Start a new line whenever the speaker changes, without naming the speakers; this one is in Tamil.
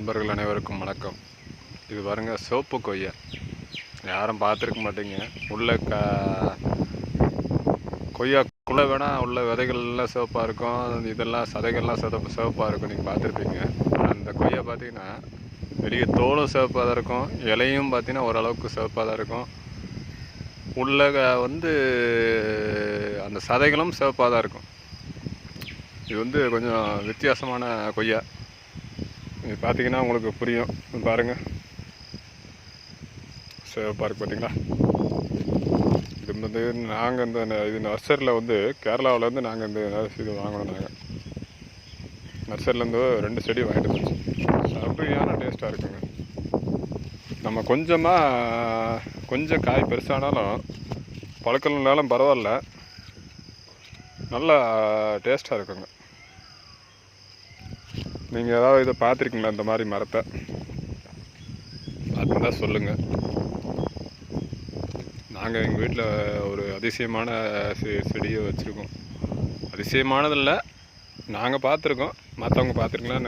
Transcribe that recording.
நண்பர்கள் அனைவருக்கும் வணக்கம். இது பாருங்க சோப்பு கொய்யா. யாரும் பார்த்துருக்க மாட்டீங்க. உள்ள க கொய்யாக்குள்ளே வேணால் உள்ள விதைகள் எல்லாம் சிவப்பாக இருக்கும். இதெல்லாம் சதைகள்லாம் சிவப்பு சிவப்பாக இருக்கும். நீங்கள் பார்த்துருப்பீங்க. அந்த கொய்யா பார்த்தீங்கன்னா வெளியே தோலும் சிவப்பாக தான் இருக்கும். இலையும் பார்த்தீங்கன்னா ஓரளவுக்கு சிவப்பாக தான் இருக்கும். உள்ள க- வந்து அந்த சதைகளும் சிவப்பாக தான் இருக்கும். இது வந்து கொஞ்சம் வித்தியாசமான கொய்யா. இது பார்த்தீங்கன்னா உங்களுக்கு புரியும். பாருங்கள் பாருங்க. பார்க் பார்த்தீங்களா இது வந்து நாங்கள் இந்த ந- இது நர்சரியில் வந்து கேரளாவிலேருந்து நாங்கள் இந்த இது வாங்கினோம் நாங்கள் நர்சரிலேருந்து ரெண்டு செடி வாங்கிட்டு வந்துச்சு சரியான டேஸ்ட்டாக இருக்குங்க. நம்ம கொஞ்சமாக கொஞ்சம் காய் பெருசானாலும் பழுக்கலனாலும் பரவாயில்ல. நல்லா டேஸ்ட்டாக இருக்குங்க. நீங்கள் ஏதாவது இதை பார்த்துருக்கீங்களா இந்த மாதிரி மரத்தை? அதுதான் சொல்லுங்கள் நாங்கள் எங்கள் வீட்டில் ஒரு அதிசயமான செ- செடியை வச்சுருக்கோம். அதிசயமானதில்லை நாங்கள் பார்த்துருக்கோம். மற்றவங்க பார்த்துருக்கலாம்